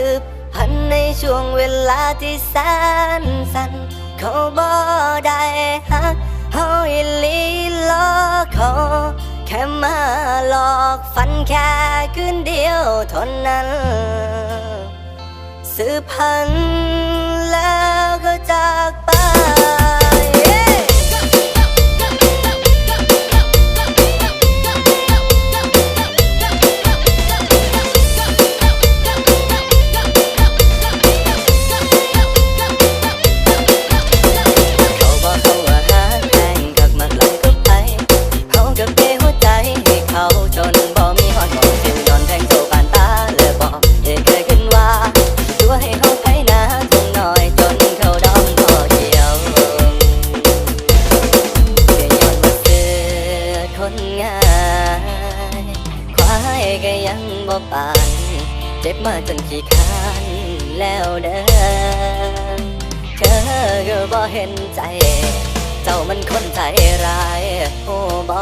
ืบพันในช่วงเวลาที่แสนสั้นเขาบ่ได้ฮักอยลีลอเขาแค่มาหลอกฝันแค่คืนเดียวทนนั้นสืบพันแล้ว บ่ปาน เจ็บมาจนขี้คานแล้วเด้อเธอก็บ่เห็นใจ เจ้ามันคนใจร้ายโอ้บ่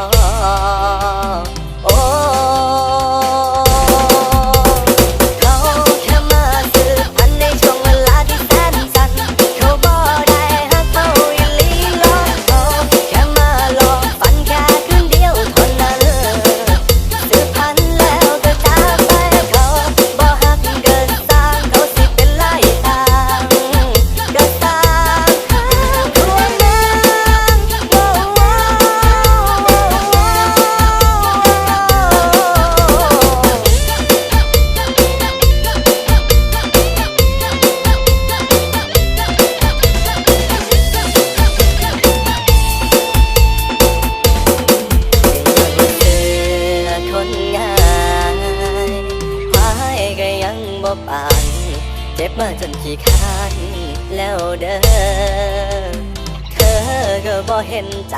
าจนขี้คานแล้วเด้อ เธอก็บ่เห็นใจ